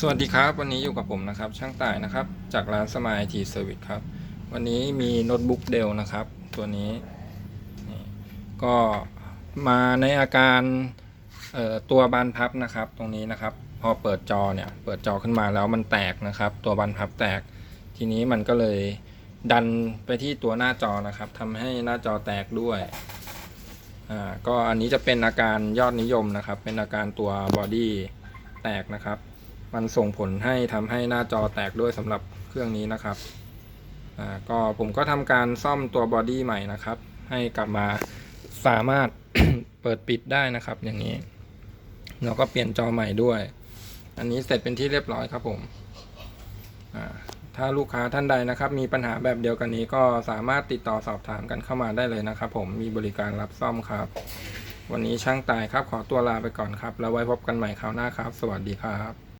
สวัสดีครับ วันนี้อยู่กับผมนะครับ ช่างต่ายนะครับ จากร้านสมายทีเซอร์วิสครับ วันนี้มีโน้ตบุ๊กเดลนะครับ ตัวนี้ก็มาในอาการตัวบานพับนะครับ ตรงนี้นะครับ พอเปิดจอเนี่ยเปิดจอขึ้นมาแล้วมันแตกนะครับ ตัวบานพับแตก ทีนี้มันก็เลยดันไปที่ตัวหน้าจอนะครับทำให้หน้าจอแตกด้วยอ่าก็อันนี้จะเป็นอาการยอดนิยมนะครับ เป็นอาการตัวบอดี้แตกนะครับ มันส่งผลให้ทำให้หน้าจอแตกด้วยสำหรับเครื่องนี้นะครับอ่าก็ผมก็ทำการซ่อมตัวบอดี้ใหม่นะครับ ให้กลับมาสามารถเปิดปิดได้นะครับอย่างนี้แล้วก็เปลี่ยนจอใหม่ด้วย อันนี้เสร็จเป็นที่เรียบร้อยครับผมอ่าถ้าลูกค้าท่านใดนะครับ มีปัญหาแบบเดียวกันนี้ก็สามารถติดต่อสอบถามกันเข้ามาได้เลยนะครับ ผมมีบริการรับซ่อมครับ วันนี้ช่างตายครับ ขอตัวลาไปก่อนครับ แล้วไว้พบกันใหม่คราวหน้าครับ สวัสดีครับ